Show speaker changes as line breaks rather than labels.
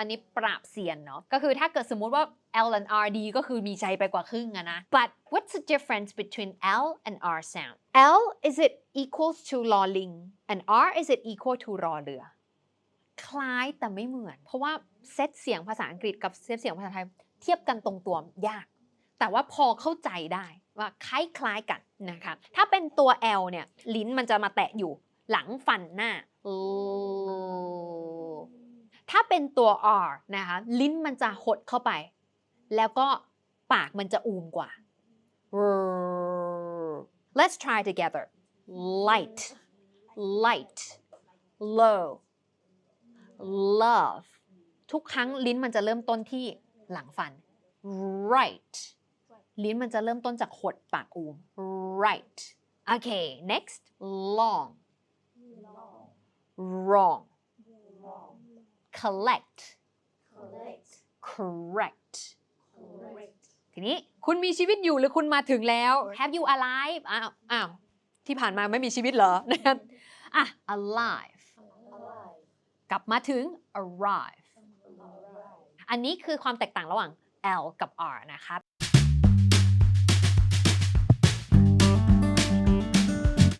อันนี้ปราบเสียนเนาะก็คือถ้าเกิดสมมุติว่า L and R ดีก็คือมีใจไปกว่าครึ่งอะนะ but what's the difference between L and R sound L is it equals to ลอลิง and R is it equal to รอเรือ คล้ายแต่ไม่เหมือน เพราะว่าเซตเสียงภาษาอังกฤษกับเซตเสียงภาษาไทยเทียบกันตรงตัวยาก แต่ว่าพอเข้าใจได้ว่าคล้ายๆกันนะคะ ถ้าเป็นตัว L เนี่ย ลิ้นมันจะมาแตะอยู่หลังฟันหน้า เป็นตัว R นะคะลิ้นมันจะหดเข้าไป แล้วก็ปากมันจะอูมกว่า Let's try together light light low love ทุกครั้งลิ้นมันจะเริ่มต้นที่หลังฟัน right ลิ้นมันจะเริ่มต้นจากหดปากอูม right โอเค next long wrong collect correct ทีนี้คุณมีชีวิตอยู่หรือคุณมาถึงแล้ว have you alive อ้าวอ้าวที่ผ่านมาไม่มีชีวิตเหรอนะครับอะ alive กลับมาถึง arrive อันนี้คือความแตกต่างระหว่าง L กับ R นะครับ